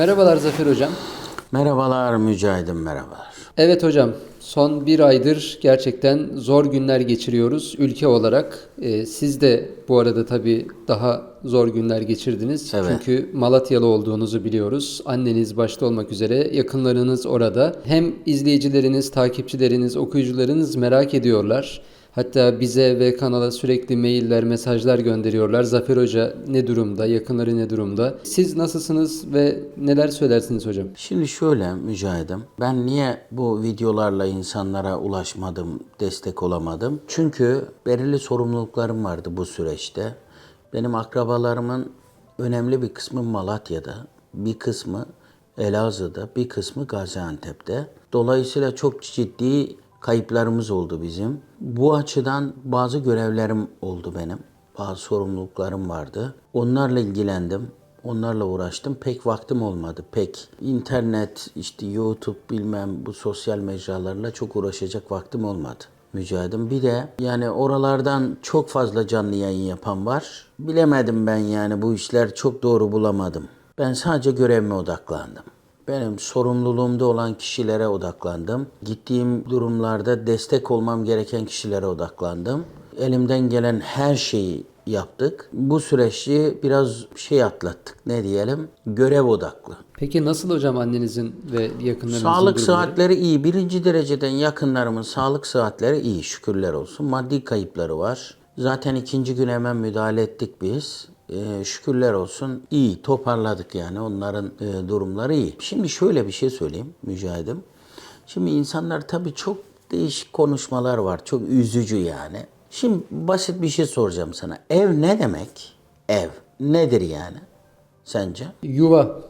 Merhabalar Zafer Hocam. Merhabalar Mücahidim merhabalar. Evet hocam, son bir aydır gerçekten zor günler geçiriyoruz ülke olarak. Ee, siz de bu arada tabii daha zor günler geçirdiniz. Evet. Çünkü Malatyalı olduğunuzu biliyoruz. Anneniz başta olmak üzere yakınlarınız orada. Hem izleyicileriniz, takipçileriniz, okuyucularınız merak ediyorlar. Hatta bize ve kanala sürekli mailler, mesajlar gönderiyorlar. Zafer Hoca ne durumda, yakınları ne durumda? Siz nasılsınız ve neler söylersiniz hocam? Şimdi şöyle Mücahidim, ben niye bu videolarla insanlara ulaşmadım, destek olamadım? Çünkü belirli sorumluluklarım vardı bu süreçte. Benim akrabalarımın önemli bir kısmı Malatya'da, bir kısmı Elazığ'da, bir kısmı Gaziantep'te. Dolayısıyla çok ciddi kayıplarımız oldu bizim. Bu açıdan bazı görevlerim oldu benim. Bazı sorumluluklarım vardı. Onlarla ilgilendim. Onlarla uğraştım. Pek vaktim olmadı. Pek internet, işte YouTube bilmem bu sosyal mecralarla çok uğraşacak vaktim olmadı. Mücahidim. Bir de yani oralardan çok fazla canlı yayın yapan var. Bilemedim ben yani bu işler çok doğru bulamadım. Ben sadece görevime odaklandım. Benim sorumluluğumda olan kişilere odaklandım. Gittiğim durumlarda destek olmam gereken kişilere odaklandım. Elimden gelen her şeyi yaptık. Bu süreçte biraz şey atlattık. Ne diyelim? Görev odaklı. Peki nasıl hocam annenizin ve yakınlarınızın Sağlık durumları? saatleri iyi. Birinci dereceden yakınlarımın sağlık saatleri iyi şükürler olsun. Maddi kayıpları var. Zaten ikinci gün hemen müdahale ettik biz. Ee, şükürler olsun iyi toparladık yani onların e, durumları iyi. Şimdi şöyle bir şey söyleyeyim Mücahidim. Şimdi insanlar tabii çok değişik konuşmalar var. Çok üzücü yani. Şimdi basit bir şey soracağım sana. Ev ne demek? Ev nedir yani sence? Yuva.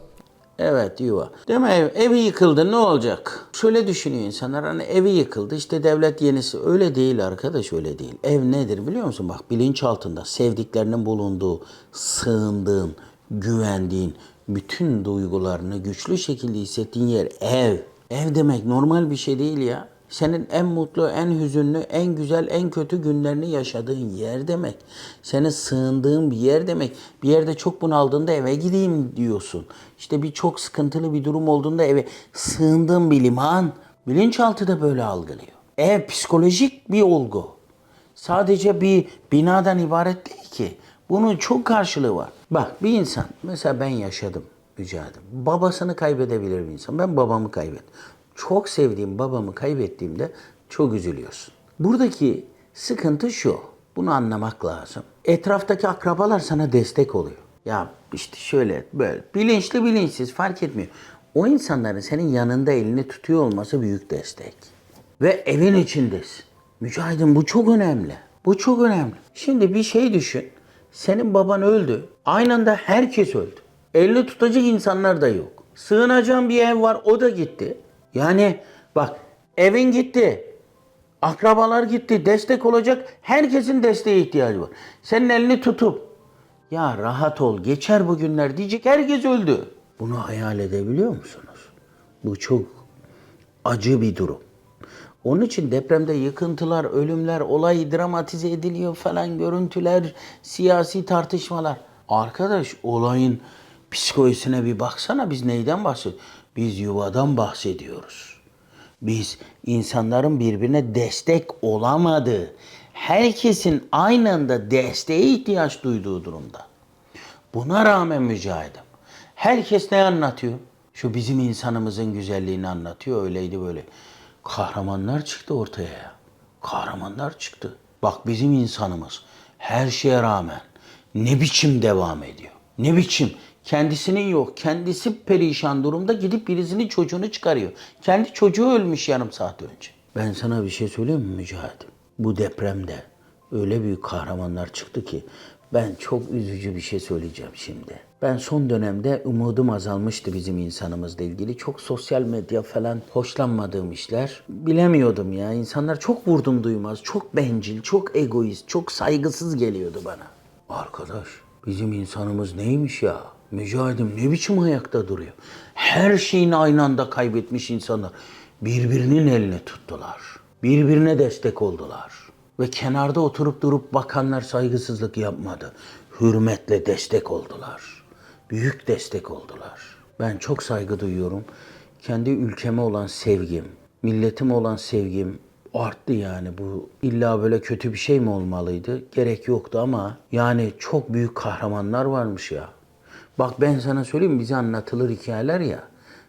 Evet yuva. Değil mi? Ev, evi yıkıldı ne olacak? Şöyle düşünüyor insanlar hani evi yıkıldı işte devlet yenisi. Öyle değil arkadaş öyle değil. Ev nedir biliyor musun? Bak bilinç altında sevdiklerinin bulunduğu, sığındığın, güvendiğin, bütün duygularını güçlü şekilde hissettiğin yer ev. Ev demek normal bir şey değil ya. Senin en mutlu, en hüzünlü, en güzel, en kötü günlerini yaşadığın yer demek. Senin sığındığın bir yer demek. Bir yerde çok bunaldığında eve gideyim diyorsun. İşte bir çok sıkıntılı bir durum olduğunda eve sığındığın bir liman. Bilinçaltı da böyle algılıyor. Ev psikolojik bir olgu. Sadece bir binadan ibaret değil ki. Bunun çok karşılığı var. Bak bir insan, mesela ben yaşadım, mücadele. Babasını kaybedebilir bir insan. Ben babamı kaybettim. Çok sevdiğim babamı kaybettiğimde çok üzülüyorsun. Buradaki sıkıntı şu. Bunu anlamak lazım. Etraftaki akrabalar sana destek oluyor. Ya işte şöyle böyle bilinçli bilinçsiz fark etmiyor. O insanların senin yanında elini tutuyor olması büyük destek. Ve evin içindesin. Mücahidim bu çok önemli. Bu çok önemli. Şimdi bir şey düşün. Senin baban öldü. Aynı anda herkes öldü. Elini tutacak insanlar da yok. Sığınacağın bir ev var o da gitti. Yani bak evin gitti. Akrabalar gitti. Destek olacak. Herkesin desteğe ihtiyacı var. Senin elini tutup ya rahat ol geçer bu günler diyecek herkes öldü. Bunu hayal edebiliyor musunuz? Bu çok acı bir durum. Onun için depremde yıkıntılar, ölümler, olay dramatize ediliyor falan, görüntüler, siyasi tartışmalar. Arkadaş olayın psikolojisine bir baksana biz neyden bahsediyoruz? Biz yuvadan bahsediyoruz. Biz insanların birbirine destek olamadığı, herkesin aynı anda desteğe ihtiyaç duyduğu durumda. Buna rağmen mücahidim. Herkes ne anlatıyor? Şu bizim insanımızın güzelliğini anlatıyor. Öyleydi böyle. Kahramanlar çıktı ortaya ya. Kahramanlar çıktı. Bak bizim insanımız her şeye rağmen ne biçim devam ediyor. Ne biçim kendisinin yok. Kendisi perişan durumda gidip birisinin çocuğunu çıkarıyor. Kendi çocuğu ölmüş yarım saat önce. Ben sana bir şey söyleyeyim mi Mücahit? Bu depremde öyle büyük kahramanlar çıktı ki ben çok üzücü bir şey söyleyeceğim şimdi. Ben son dönemde umudum azalmıştı bizim insanımızla ilgili. Çok sosyal medya falan hoşlanmadığım işler. Bilemiyordum ya. İnsanlar çok vurdum duymaz, çok bencil, çok egoist, çok saygısız geliyordu bana. Arkadaş bizim insanımız neymiş ya? Mücahidim ne biçim ayakta duruyor? Her şeyini aynı anda kaybetmiş insanlar birbirinin elini tuttular. Birbirine destek oldular. Ve kenarda oturup durup bakanlar saygısızlık yapmadı. Hürmetle destek oldular. Büyük destek oldular. Ben çok saygı duyuyorum. Kendi ülkeme olan sevgim, milletime olan sevgim arttı yani bu illa böyle kötü bir şey mi olmalıydı? Gerek yoktu ama yani çok büyük kahramanlar varmış ya. Bak ben sana söyleyeyim bize anlatılır hikayeler ya.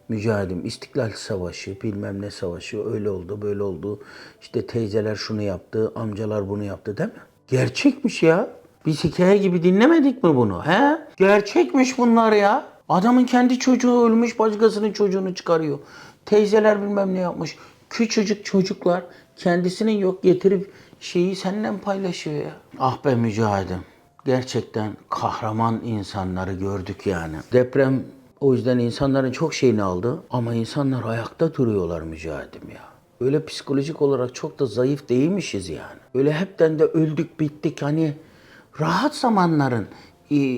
Mücahidim, İstiklal Savaşı, bilmem ne savaşı, öyle oldu, böyle oldu. İşte teyzeler şunu yaptı, amcalar bunu yaptı değil mi? Gerçekmiş ya. Biz hikaye gibi dinlemedik mi bunu? He? Gerçekmiş bunlar ya. Adamın kendi çocuğu ölmüş, başkasının çocuğunu çıkarıyor. Teyzeler bilmem ne yapmış. Küçücük çocuklar kendisinin yok getirip şeyi senden paylaşıyor ya. Ah be mücahidim. Gerçekten kahraman insanları gördük yani. Deprem o yüzden insanların çok şeyini aldı ama insanlar ayakta duruyorlar mücahidim ya. Öyle psikolojik olarak çok da zayıf değilmişiz yani. Öyle hepten de öldük bittik hani rahat zamanların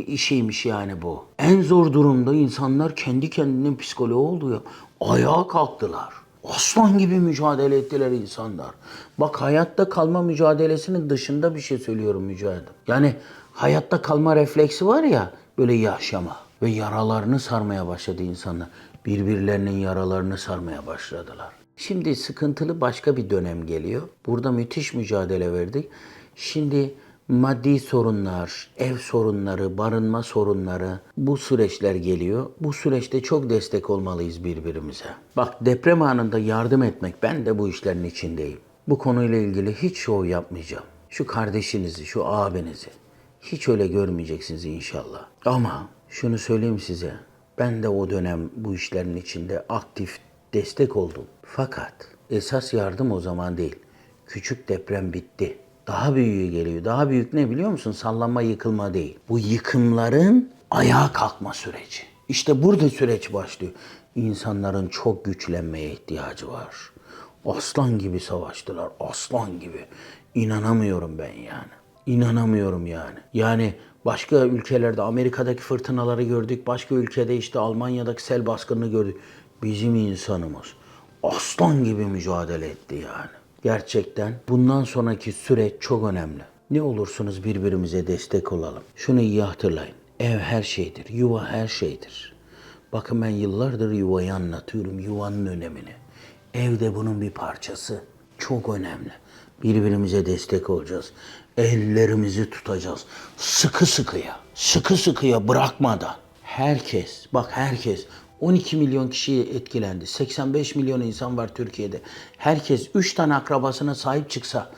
işiymiş yani bu. En zor durumda insanlar kendi kendinin psikoloğu oldu ya. Ayağa kalktılar. Aslan gibi mücadele ettiler insanlar. Bak hayatta kalma mücadelesinin dışında bir şey söylüyorum mücadele. Yani hayatta kalma refleksi var ya böyle yaşama ve yaralarını sarmaya başladı insanlar. Birbirlerinin yaralarını sarmaya başladılar. Şimdi sıkıntılı başka bir dönem geliyor. Burada müthiş mücadele verdik. Şimdi maddi sorunlar, ev sorunları, barınma sorunları bu süreçler geliyor. Bu süreçte çok destek olmalıyız birbirimize. Bak deprem anında yardım etmek ben de bu işlerin içindeyim. Bu konuyla ilgili hiç şov yapmayacağım. Şu kardeşinizi, şu abinizi hiç öyle görmeyeceksiniz inşallah. Ama şunu söyleyeyim size. Ben de o dönem bu işlerin içinde aktif destek oldum. Fakat esas yardım o zaman değil. Küçük deprem bitti. Daha büyüğü geliyor. Daha büyük ne biliyor musun? Sallanma yıkılma değil. Bu yıkımların ayağa kalkma süreci. İşte burada süreç başlıyor. İnsanların çok güçlenmeye ihtiyacı var. Aslan gibi savaştılar. Aslan gibi. İnanamıyorum ben yani. İnanamıyorum yani. Yani başka ülkelerde Amerika'daki fırtınaları gördük. Başka ülkede işte Almanya'daki sel baskınını gördük. Bizim insanımız aslan gibi mücadele etti yani. Gerçekten bundan sonraki süreç çok önemli. Ne olursunuz birbirimize destek olalım. Şunu iyi hatırlayın. Ev her şeydir. Yuva her şeydir. Bakın ben yıllardır yuvayı anlatıyorum. Yuvanın önemini. Ev de bunun bir parçası. Çok önemli. Birbirimize destek olacağız. Ellerimizi tutacağız. Sıkı sıkıya. Sıkı sıkıya bırakmadan. Herkes, bak herkes 12 milyon kişi etkilendi. 85 milyon insan var Türkiye'de. Herkes 3 tane akrabasına sahip çıksa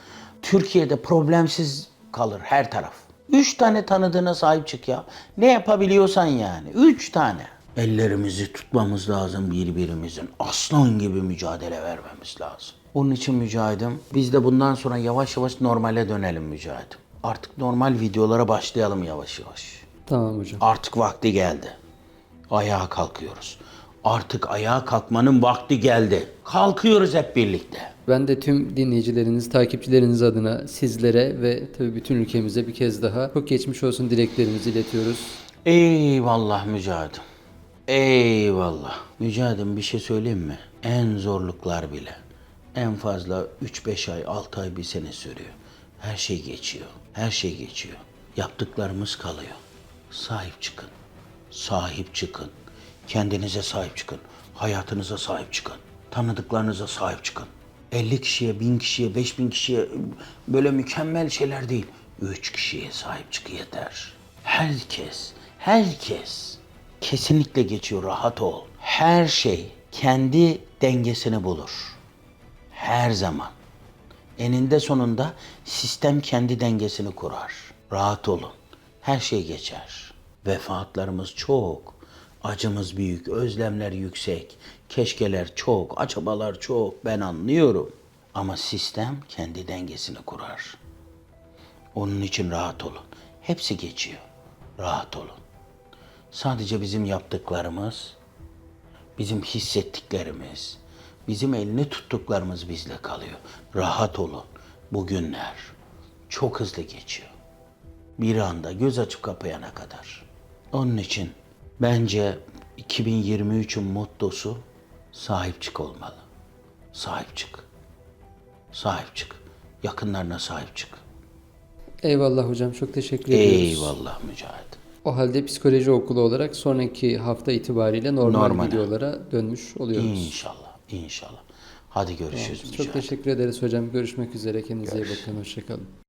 Türkiye'de problemsiz kalır her taraf. 3 tane tanıdığına sahip çık ya. Ne yapabiliyorsan yani. 3 tane. Ellerimizi tutmamız lazım birbirimizin. Aslan gibi mücadele vermemiz lazım. Onun için mücahidim. Biz de bundan sonra yavaş yavaş normale dönelim mücahidim. Artık normal videolara başlayalım yavaş yavaş. Tamam hocam. Artık vakti geldi. Ayağa kalkıyoruz. Artık ayağa kalkmanın vakti geldi. Kalkıyoruz hep birlikte. Ben de tüm dinleyicileriniz, takipçileriniz adına sizlere ve tabii bütün ülkemize bir kez daha çok geçmiş olsun dileklerimizi iletiyoruz. Eyvallah mücahidim. Eyvallah. Mücahidim bir şey söyleyeyim mi? En zorluklar bile. En fazla 3-5 ay, 6 ay, bir sene sürüyor. Her şey geçiyor. Her şey geçiyor. Yaptıklarımız kalıyor. Sahip çıkın. Sahip çıkın. Kendinize sahip çıkın. Hayatınıza sahip çıkın. Tanıdıklarınıza sahip çıkın. 50 kişiye, 1000 kişiye, 5000 kişiye böyle mükemmel şeyler değil. 3 kişiye sahip çık yeter. Herkes, herkes kesinlikle geçiyor rahat ol. Her şey kendi dengesini bulur. Her zaman. Eninde sonunda sistem kendi dengesini kurar. Rahat olun. Her şey geçer. Vefatlarımız çok. Acımız büyük, özlemler yüksek. Keşkeler çok, acabalar çok. Ben anlıyorum. Ama sistem kendi dengesini kurar. Onun için rahat olun. Hepsi geçiyor. Rahat olun. Sadece bizim yaptıklarımız, bizim hissettiklerimiz, bizim elini tuttuklarımız bizle kalıyor. Rahat olun. Bugünler çok hızlı geçiyor. Bir anda göz açıp kapayana kadar. Onun için bence 2023'ün mottosu sahip çık olmalı. Sahip çık. Sahip çık. Yakınlarına sahip çık. Eyvallah hocam çok teşekkür ediyoruz. Eyvallah Mücahit. O halde psikoloji okulu olarak sonraki hafta itibariyle normal Normale. videolara dönmüş oluyoruz. İnşallah, inşallah. Hadi görüşürüz. Çok Mücahit. teşekkür ederiz hocam. Görüşmek üzere. Kendinize iyi bakın. Hoşçakalın.